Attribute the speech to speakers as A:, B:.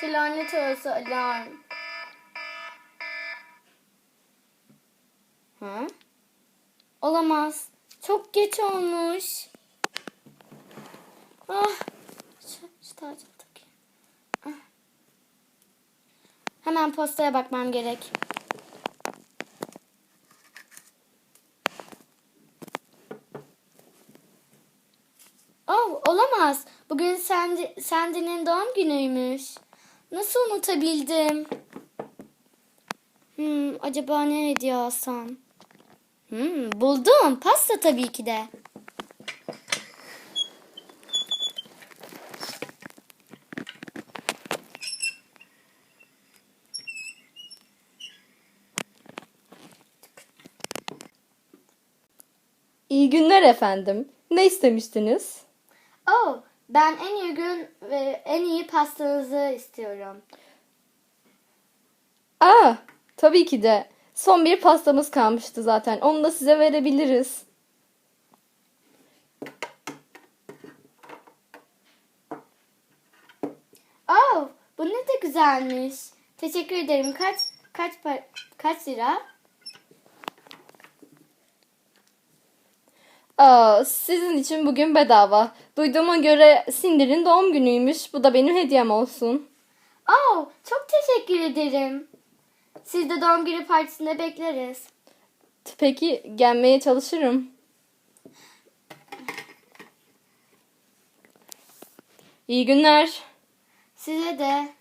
A: Şu lanet olası alarm. Ha? Olamaz. Çok geç olmuş. Ah. Şu, şu. Ah. Hemen postaya bakmam gerek. Oh, olamaz. Bugün Sandy, Sandy'nin doğum günüymüş. Nasıl unutabildim? Hmm, acaba ne hediye alsam? Hmm, buldum. Pasta tabii ki de.
B: İyi günler efendim. Ne istemiştiniz?
A: Oh, ben en iyi gün ve en iyi pastanızı istiyorum.
B: Aa, tabii ki de. Son bir pastamız kalmıştı zaten. Onu da size verebiliriz.
A: Oh, bu ne de güzelmiş. Teşekkür ederim. Kaç kaç kaç lira?
B: Aa, sizin için bugün bedava. Duyduğuma göre Cindy'nin doğum günüymüş. Bu da benim hediyem olsun.
A: Oh, çok teşekkür ederim. Siz de doğum günü partisinde bekleriz.
B: Peki gelmeye çalışırım. İyi günler.
A: Size de.